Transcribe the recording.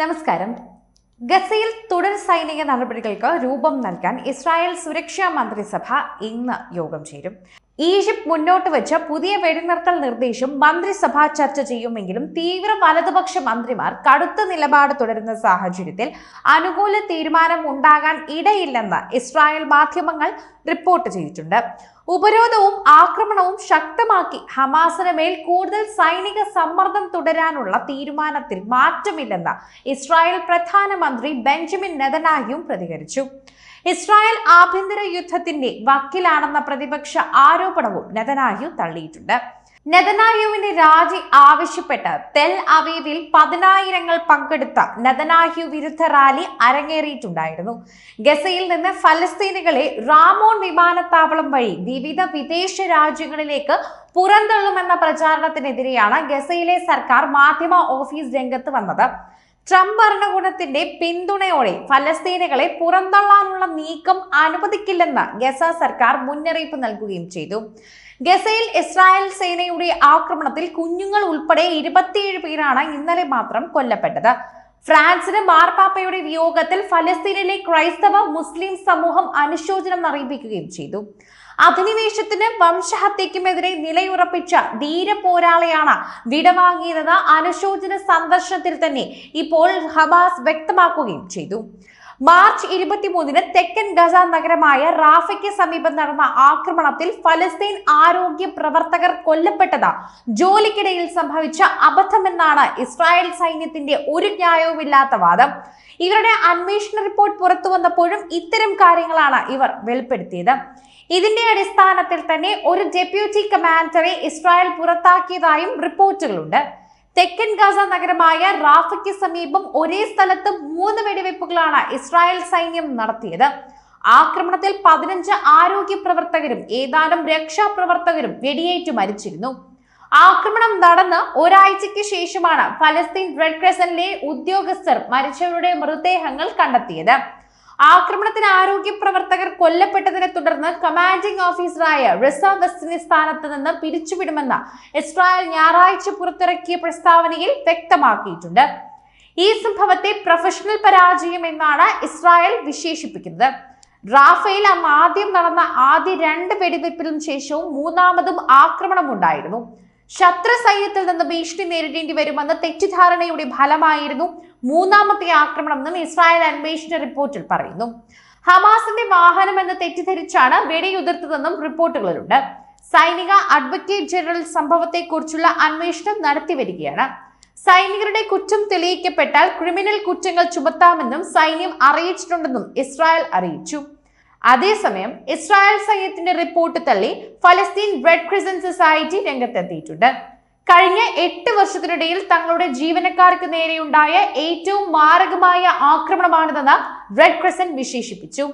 നമസ്കാരം. ഗസയിൽ തുടർ സൈനിക നടപടികൾക്ക് രൂപം നൽകാൻ ഇസ്രായേൽ സുരക്ഷാ മന്ത്രിസഭ ഇന്ന് യോഗം ചേരും. ഈജിപ്ത് മുന്നോട്ട് വെച്ച പുതിയ വെടിനിർത്തൽ നിർദ്ദേശം മന്ത്രിസഭ ചർച്ച ചെയ്യുമെങ്കിലും തീവ്ര വലതുപക്ഷ മന്ത്രിമാർ കടുത്ത നിലപാട് തുടരുന്ന സാഹചര്യത്തിൽ അനുകൂല തീരുമാനം ഉണ്ടാകാൻ ഇടയില്ലെന്ന് ഇസ്രായേൽ മാധ്യമങ്ങൾ റിപ്പോർട്ട് ചെയ്തിട്ടുണ്ട്. ഉപരോധവും ആക്രമണവും ശക്തമാക്കി ഹമാസിന് മേൽ കൂടുതൽ സൈനിക സമ്മർദ്ദം തുടരാനുള്ള തീരുമാനത്തിൽ മാറ്റമില്ലെന്ന് ഇസ്രായേൽ പ്രധാനമന്ത്രി ബെഞ്ചമിൻ നെതനായും പ്രതികരിച്ചു. ഇസ്രായേൽ ആഭ്യന്തര യുദ്ധത്തിന്റെ വക്കിലാണെന്ന പ്രതിപക്ഷ ആരോപണവും നെതനായു തള്ളിയിട്ടുണ്ട്. നെതനായുവിന്റെ രാജി ആവശ്യപ്പെട്ട് തെൽ അവീവിൽ പതിനായിരങ്ങൾ പങ്കെടുത്ത നെതനാഹ്യു വിരുദ്ധ റാലി അരങ്ങേറിയിട്ടുണ്ടായിരുന്നു. ഗസയിൽ നിന്ന് ഫലസ്തീനുകളെ റാമോൺ വിമാനത്താവളം വഴി വിവിധ വിദേശ രാജ്യങ്ങളിലേക്ക് പുറന്തള്ളുമെന്ന പ്രചാരണത്തിനെതിരെയാണ് ഗസയിലെ സർക്കാർ മാധ്യമ ഓഫീസ് രംഗത്ത് വന്നത്. ട്രംപ് ഭരണകൂടത്തിന്റെ പിന്തുണയോടെ ഫലസ്തീനുകളെ പുറന്തള്ളാനുള്ള നീക്കം അനുവദിക്കില്ലെന്ന് ഗസ സർക്കാർ മുന്നറിയിപ്പ് നൽകുകയും ചെയ്തു. ഗസയിൽ ഇസ്രായേൽ സേനയുടെ ആക്രമണത്തിൽ കുഞ്ഞുങ്ങൾ ഉൾപ്പെടെ ഇരുപത്തിയേഴ് പേരാണ് ഇന്നലെ മാത്രം കൊല്ലപ്പെട്ടത്. ഫ്രാൻസിന് മാർപ്പാപ്പയുടെ വിയോഗത്തിൽ ഫലസ്തീനിലെ ക്രൈസ്തവ മുസ്ലിം സമൂഹം അനുശോചനം അറിയിപ്പിക്കുകയും ചെയ്തു. അധിനിവേശത്തിന് വംശഹത്യക്കുമെതിരെ നിലയുറപ്പിച്ച ധീര പോരാളിയാണ് വിടവാങ്ങിയതെന്ന് അനുശോചന സന്ദർശനത്തിൽ തന്നെ ഇപ്പോൾ ഹമാസ് വ്യക്തമാക്കുകയും ചെയ്തു. മാർച്ച് ഇരുപത്തിമൂന്നിന് തെക്കൻ ഗസ നഗരമായ റാഫയ്ക്ക് സമീപം നടന്ന ആക്രമണത്തിൽ ഫലസ്തീൻ ആരോഗ്യ പ്രവർത്തകർ കൊല്ലപ്പെട്ടത് ജോലിക്കിടയിൽ സംഭവിച്ച അബദ്ധമെന്നാണ് ഇസ്രായേൽ സൈന്യത്തിന്റെ ഒരു ന്യായവുമില്ലാത്ത വാദം. ഇവരുടെ അന്വേഷണ റിപ്പോർട്ട് പുറത്തു വന്നപ്പോഴും ഇത്തരം കാര്യങ്ങളാണ് ഇവർ വെളിപ്പെടുത്തിയത്. ഇതിന്റെ അടിസ്ഥാനത്തിൽ തന്നെ ഒരു ഡെപ്യൂട്ടി കമാൻഡറെ ഇസ്രായേൽ പുറത്താക്കിയതായും റിപ്പോർട്ടുകളുണ്ട്. തെക്കൻ ഗാസ നഗരമായ റാഫയ്ക്ക് സമീപം ഒരേ സ്ഥലത്ത് മൂന്ന് വെടിവെപ്പുകളാണ് ഇസ്രായേൽ സൈന്യം നടത്തിയത്. ആക്രമണത്തിൽ പതിനഞ്ച് ആരോഗ്യ പ്രവർത്തകരും ഏതാനും രക്ഷാപ്രവർത്തകരും വെടിയേറ്റ് മരിച്ചിരുന്നു. ആക്രമണം നടന്ന് ഒരാഴ്ചയ്ക്ക് ശേഷമാണ് ഫലസ്തീൻ റെഡ് ക്രസന്റിലെ ഉദ്യോഗസ്ഥർ മരിച്ചവരുടെ മൃതദേഹങ്ങൾ കണ്ടെത്തിയത്. ആക്രമണത്തിന് ആരോഗ്യ പ്രവർത്തകർ കൊല്ലപ്പെട്ടതിനെ തുടർന്ന് കമാൻഡിംഗ് ഓഫീസറായ റിസർവ് വെസ്റ്റിനെ സ്ഥാനത്ത് നിന്ന് പിരിച്ചുവിടുമെന്ന് ഇസ്രായേൽ ഞായറാഴ്ച പുറത്തിറക്കിയ പ്രസ്താവനയിൽ വ്യക്തമാക്കിയിട്ടുണ്ട്. ഈ സംഭവത്തെ പ്രൊഫഷണൽ പരാജയം എന്നാണ് ഇസ്രായേൽ വിശേഷിപ്പിക്കുന്നത്. റാഫേൽ അന്ന് ആദ്യം നടന്ന ആദ്യ രണ്ട് വെടിവെപ്പിനും ശേഷവും മൂന്നാമതും ആക്രമണമുണ്ടായിരുന്നു. ശത്രു സൈന്യത്തിൽ നിന്ന് ഭീഷണി നേരിടേണ്ടി വരുമെന്ന തെറ്റിദ്ധാരണയുടെ ഫലമായിരുന്നു മൂന്നാമത്തെ ആക്രമണം എന്നും ഇസ്രായേൽ അന്വേഷണ റിപ്പോർട്ടിൽ പറയുന്നു. ഹമാസിന്റെ വാഹനം എന്ന് തെറ്റിദ്ധരിച്ചാണ് വെടിയുതിർത്തതെന്നും റിപ്പോർട്ടുകളിലുണ്ട്. സൈനിക അഡ്വക്കേറ്റ് ജനറൽ സംഭവത്തെക്കുറിച്ചുള്ള അന്വേഷണം നടത്തിവരികയാണ്. സൈനികരുടെ കുറ്റം തെളിയിക്കപ്പെട്ടാൽ ക്രിമിനൽ കുറ്റങ്ങൾ ചുമത്താമെന്നും സൈന്യം അറിയിച്ചിട്ടുണ്ടെന്നും ഇസ്രായേൽ അറിയിച്ചു. അതേസമയം ഇസ്രായേൽ സൈന്യത്തിന്റെ റിപ്പോർട്ട് തള്ളി ഫലസ്തീൻ റെഡ് ക്രിസൻ സൊസൈറ്റി രംഗത്തെത്തിയിട്ടുണ്ട്. കഴിഞ്ഞ എട്ട് വർഷത്തിനിടയിൽ തങ്ങളുടെ ജീവനക്കാർക്ക് നേരെയുണ്ടായ ഏറ്റവും മാരകമായ ആക്രമണമാണിതെന്ന് റെഡ് ക്രിസൻ വിശേഷിപ്പിച്ചു.